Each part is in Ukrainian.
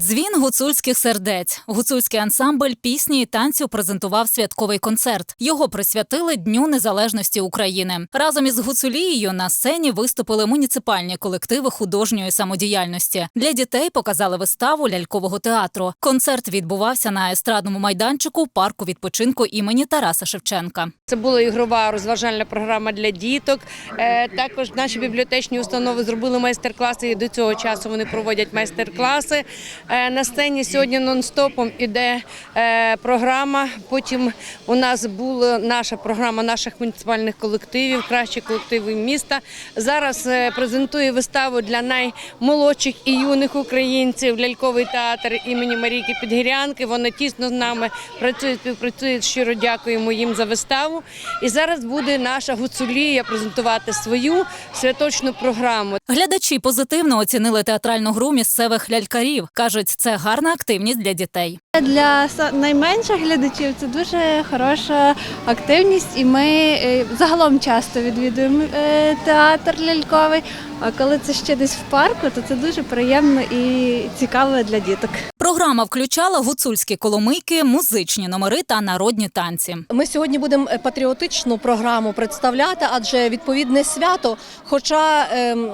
Дзвін гуцульських сердець. Гуцульський ансамбль пісні і танцю презентував святковий концерт. Його присвятили Дню Незалежності України. Разом із гуцулією на сцені виступили муніципальні колективи художньої самодіяльності. Для дітей показали виставу лялькового театру. Концерт відбувався на естрадному майданчику парку відпочинку імені Тараса Шевченка. Це була ігрова розважальна програма для діток. Е, Також наші бібліотечні установи зробили майстер-класи. І до цього часу вони проводять майстер-класи. Е, На сцені сьогодні нон-стопом іде е, програма. Потім у нас була наша програма наших муніципальних колективів, кращі колективи міста. Зараз е, презентує виставу для наймолодших і юних українців ляльковий театр імені Марійки Підгірянки. Вони тісно з нами працюють, співпрацюють. Щиро дякуємо їм за виставу. І зараз буде наша гуцулія презентувати свою святочну програму. Глядачі позитивно оцінили театральну гру місцевих лялькарів. Кажуть, це гарна активність для дітей. Для са- найменших глядачів це дуже хороша активність, і ми е, загалом часто відвідуємо е, театр ляльковий. А коли це ще десь в парку, то це дуже приємно і цікаво для діток. Програма включала гуцульські коломийки, музичні номери та народні танці. Ми сьогодні будемо е, патріотичну програму представляти, адже відповідне свято. Хоча ем,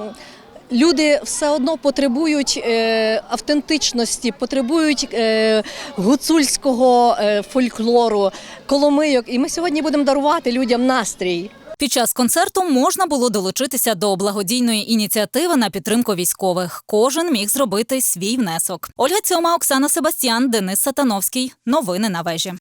люди все одно потребують е, автентичності, потребують е, гуцульського е, фольклору, коломийок. І ми сьогодні будемо дарувати людям настрій. Під час концерту можна було долучитися до благодійної ініціативи на підтримку військових. Кожен міг зробити свій внесок. Ольга Цьома, Оксана Себастьян, Денис Сатановський. Новини на вежі.